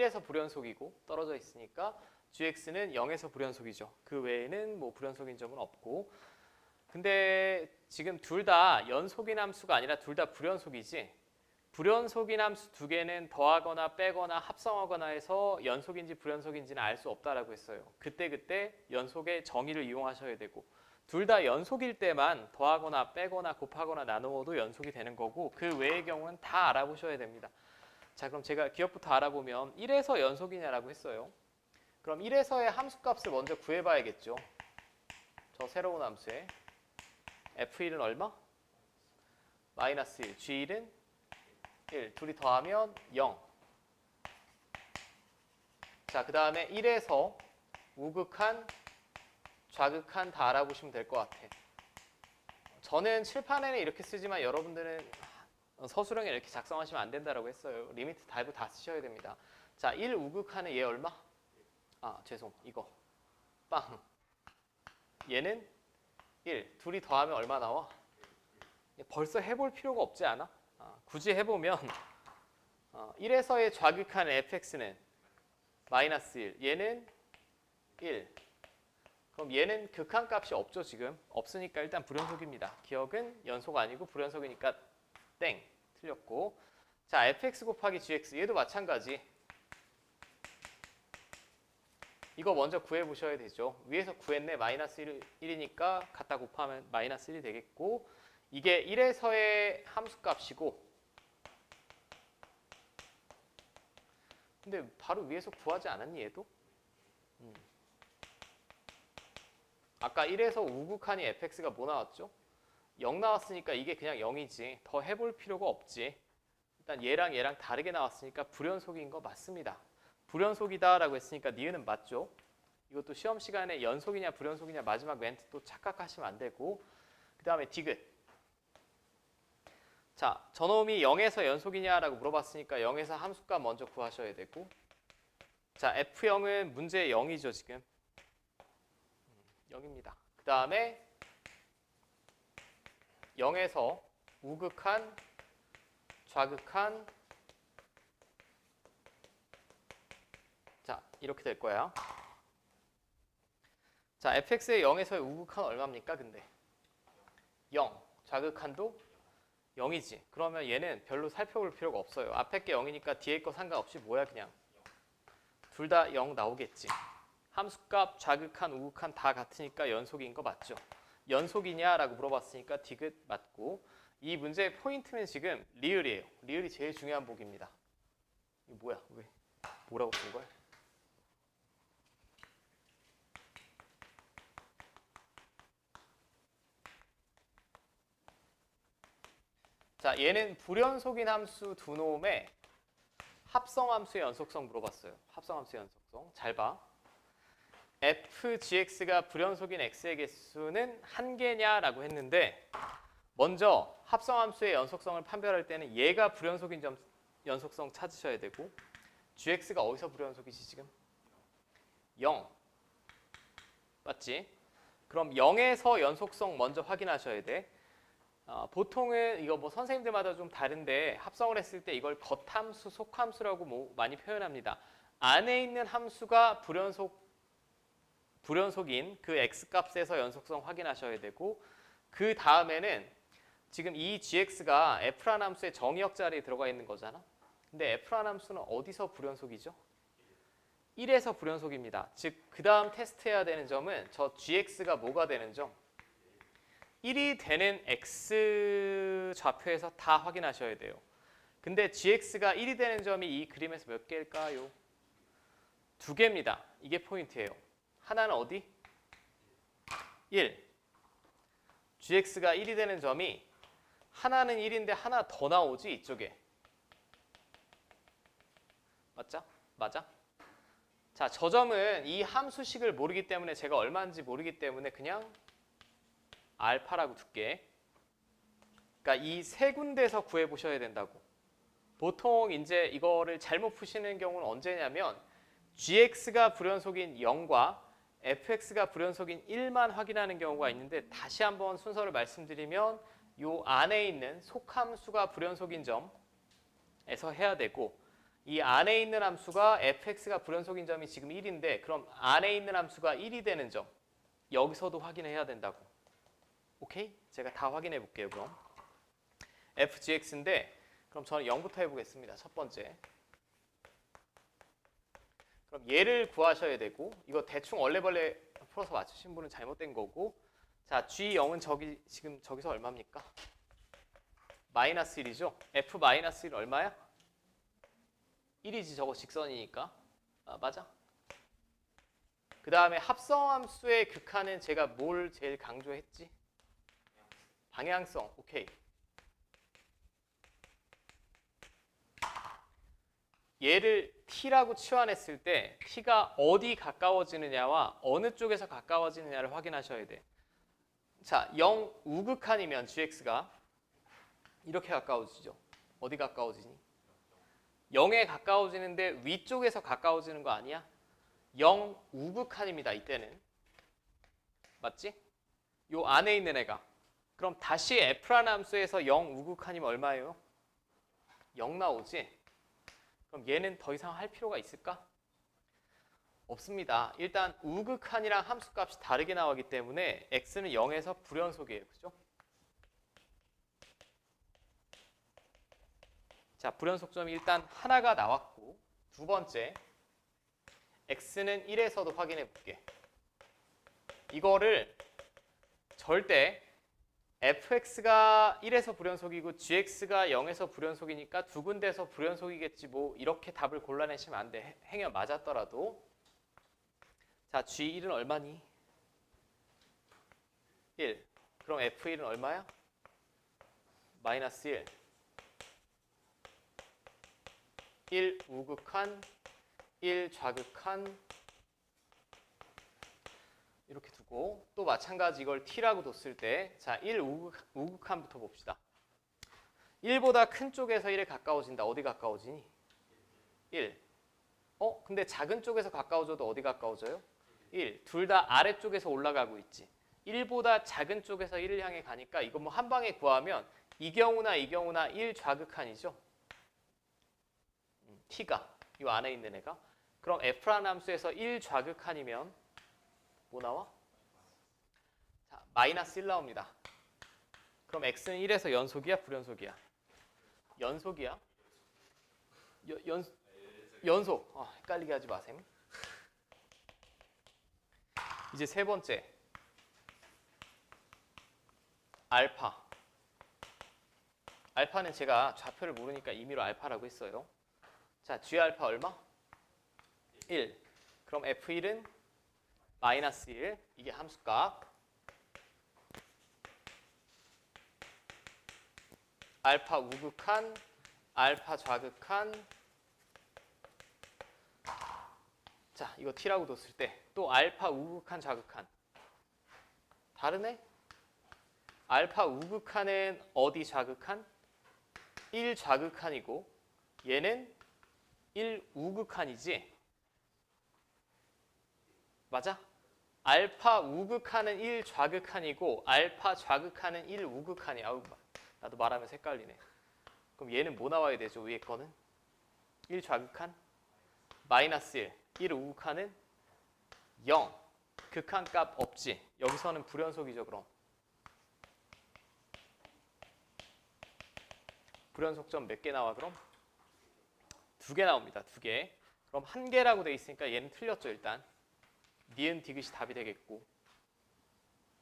1에서 불연속이고 떨어져 있으니까 gx는 0에서 불연속이죠. 그 외에는 뭐 불연속인 점은 없고 근데 지금 둘 다 연속인 함수가 아니라 둘 다 불연속이지 불연속인 함수 두 개는 더하거나 빼거나 합성하거나 해서 연속인지 불연속인지는 알 수 없다라고 했어요. 그때그때 연속의 정의를 이용하셔야 되고 둘 다 연속일 때만 더하거나 빼거나 곱하거나 나누어도 연속이 되는 거고 그 외의 경우는 다 알아보셔야 됩니다. 자 그럼 제가 기억부터 알아보면 1에서 연속이냐라고 했어요. 그럼 1에서의 함수값을 먼저 구해봐야겠죠. 저 새로운 함수에 f1은 얼마? 마이너스 1, g1은 1, 둘이 더하면 0. 자, 그 다음에 1에서 우극한, 좌극한 다 알아보시면 될 것 같아. 저는 칠판에는 이렇게 쓰지만 여러분들은 서술형에 이렇게 작성하시면 안 된다라고 했어요. 리미트 달고 다 쓰셔야 됩니다. 자, 1 우극한은 얘 얼마? 아, 죄송. 이거. 빵. 얘는 1. 둘이 더하면 얼마 나와? 벌써 해볼 필요가 없지 않아? 아, 굳이 해보면 어, 1에서의 좌극한 fx는 마이너스 1. 얘는 1. 그럼 얘는 극한값이 없죠 지금? 없으니까 일단 불연속입니다. 기억은 연속 아니고 불연속이니까 땡. 틀렸고 자 fx 곱하기 gx 얘도 마찬가지. 이거 먼저 구해보셔야 되죠. 위에서 구했네. 마이너스 1, 1이니까 갖다 곱하면 마이너스 1이 되겠고 이게 1에서의 함수값이고 근데 바로 위에서 구하지 않았니 얘도? 음. 아까 1에서 우극한이 fx가 뭐 나왔죠? 0 나왔으니까 이게 그냥 0이지. 더 해볼 필요가 없지. 일단 얘랑 얘랑 다르게 나왔으니까 불연속인 거 맞습니다. 불연속이다 라고 했으니까 니은은 맞죠? 이것도 시험 시간에 연속이냐 불연속이냐 마지막 멘트 또 착각하시면 안 되고. 그 다음에 디귿. 자, 저놈이 0에서 연속이냐라고 물어봤으니까 0에서 함수값 먼저 구하셔야 되고. 자, F0은 문제 0이죠, 지금. 0입니다. 그 다음에 0에서 우극한, 좌극한 자, 이렇게 될 거야. 자, fx의 0에서의 우극한 얼마입니까, 근데? 0. 좌극한도 0이지. 그러면 얘는 별로 살펴볼 필요가 없어요. 앞에 게 0이니까 뒤에 거 상관없이 뭐야 그냥. 둘 다 0 나오겠지. 함수값, 좌극한, 우극한 다 같으니까 연속인 거 맞죠? 연속이냐라고 물어봤으니까 디귿 맞고 이 문제의 포인트는 지금 리을이에요. 리을이 제일 중요한 복입니다. 이거 뭐야? 왜? 뭐라고 쓴 거야? 자, 얘는 불연속인 함수 두 놈의 합성함수의 연속성 물어봤어요. 합성함수의 연속성. 잘 봐. Fgx가 불연속인 x의 개수는 한 개냐라고 했는데 먼저 합성함수의 연속성을 판별할 때는 얘가 불연속인 점 연속성 찾으셔야 되고 gx가 어디서 불연속이지 지금? 0. 맞지? 그럼 0에서 연속성 먼저 확인하셔야 돼. 어, 보통은 이거 뭐 선생님들마다 좀 다른데 합성을 했을 때 이걸 겉함수, 속함수라고 뭐 많이 표현합니다. 안에 있는 함수가 불연속 불연속인 그 x 값에서 연속성 확인하셔야 되고 그 다음에는 지금 이 gx가 f란 함수의 정의역 자리에 들어가 있는 거잖아. 근데 f란 함수는 어디서 불연속이죠? 1에서 불연속입니다. 즉 그 다음 테스트해야 되는 점은 저 gx가 뭐가 되는 점? 1이 되는 x 좌표에서 다 확인하셔야 돼요. 근데 gx가 1이 되는 점이 이 그림에서 몇 개일까요? 두 개입니다. 이게 포인트예요. 하나는 어디? 1. gx가 1이 되는 점이 하나는 1인데 하나 더 나오지 이쪽에. 맞죠? 맞아? 자, 저 점은 이 함수식을 모르기 때문에 제가 얼마인지 모르기 때문에 그냥 알파라고 둘게. 그러니까 이 세 군데에서 구해 보셔야 된다고. 보통 이제 이거를 잘못 푸시는 경우는 언제냐면 gx가 불연속인 0과 fx가 불연속인 1만 확인하는 경우가 있는데 다시 한번 순서를 말씀드리면 요 안에 있는 속함수가 불연속인 점에서 해야 되고 이 안에 있는 함수가 fx가 불연속인 점이 지금 1인데 그럼 안에 있는 함수가 1이 되는 점 여기서도 확인해야 된다고. 오케이? 제가 다 확인해 볼게요. 그럼 fgx인데 그럼 저는 0부터 해보겠습니다. 첫 번째. 그럼 얘를 구하셔야 되고 이거 대충 얼레벌레 풀어서 맞추신 분은 잘못된 거고 자 g0은 저기 지금 저기서 얼마입니까? 마이너스 1이죠. f 마이너스 1 얼마야? 1이지 저거 직선이니까 아, 맞아. 그 다음에 합성함수의 극한은 제가 뭘 제일 강조했지? 방향성. 오케이. 얘를 t라고 치환했을 때 t가 어디 가까워지느냐와 어느 쪽에서 가까워지느냐를 확인하셔야 돼. 자, 0 우극한이면 gx가 이렇게 가까워지죠. 어디 가까워지니? 0에 가까워지는데 위쪽에서 가까워지는 거 아니야? 0 우극한입니다. 이때는. 맞지? 요 안에 있는 애가. 그럼 다시 f라는 함수에서 0 우극한이면 얼마예요? 0 나오지? 그럼 얘는 더 이상 할 필요가 있을까? 없습니다. 일단 우극한이랑 함수값이 다르게 나오기 때문에 x는 0에서 불연속이에요. 그죠? 자, 불연속점이 일단 하나가 나왔고 두 번째 x는 1에서도 확인해 볼게. 이거를 절대 fx가 1에서 불연속이고 gx가 0에서 불연속이니까 두 군데서 불연속이겠지 뭐 이렇게 답을 골라내시면 안 돼. 행여 맞았더라도 자 g1은 얼마니? 1 그럼 f1은 얼마야? 마이너스 1 1 우극한 1 좌극한 이렇게 두고 또 마찬가지 이걸 t라고 뒀을 때 자, 1 우극, 우극한부터 봅시다. 1보다 큰 쪽에서 1에 가까워진다. 어디 가까워지니? 1. 어? 근데 작은 쪽에서 가까워져도 어디 가까워져요? 1. 둘 다 아래쪽에서 올라가고 있지. 1보다 작은 쪽에서 1을 향해 가니까 이거 뭐 한 방에 구하면 이 경우나 이 경우나 1 좌극한이죠. 음, t가 이 안에 있는 애가 그럼 f라는 함수에서 1 좌극한이면 뭐 나와? 자, 마이너스 1 나옵니다. 그럼 x는 1에서 연속이야, 불연속이야? 연속이야? 연, 연, 연속. 아, 헷갈리게 하지 마셈. 이제 세 번째. 알파. 알파는 제가 좌표를 모르니까 임의로 알파라고 했어요. 자, g 알파 얼마? 1. 그럼 f1은 마이너스 1 이게 함수값 알파 우극한 알파 좌극한 자 이거 t라고 뒀을 때 또 알파 우극한 좌극한 다르네? 알파 우극한은 어디 좌극한? 1 좌극한이고 얘는 1 우극한이지 맞아? 알파 우극한은 1 좌극한이고 알파 좌극한은 1 우극한이야. 아우, 나도 말하면서 헷갈리네. 그럼 얘는 뭐 나와야 되죠? 위에 거는? 1 좌극한? 마이너스 1. 1 우극한은 0. 극한값 없지. 여기서는 불연속이죠, 그럼. 불연속점 몇 개 나와, 그럼? 두 개 나옵니다, 두 개. 그럼 한 개라고 돼 있으니까 얘는 틀렸죠, 일단. 니은 디귿이 답이 되겠고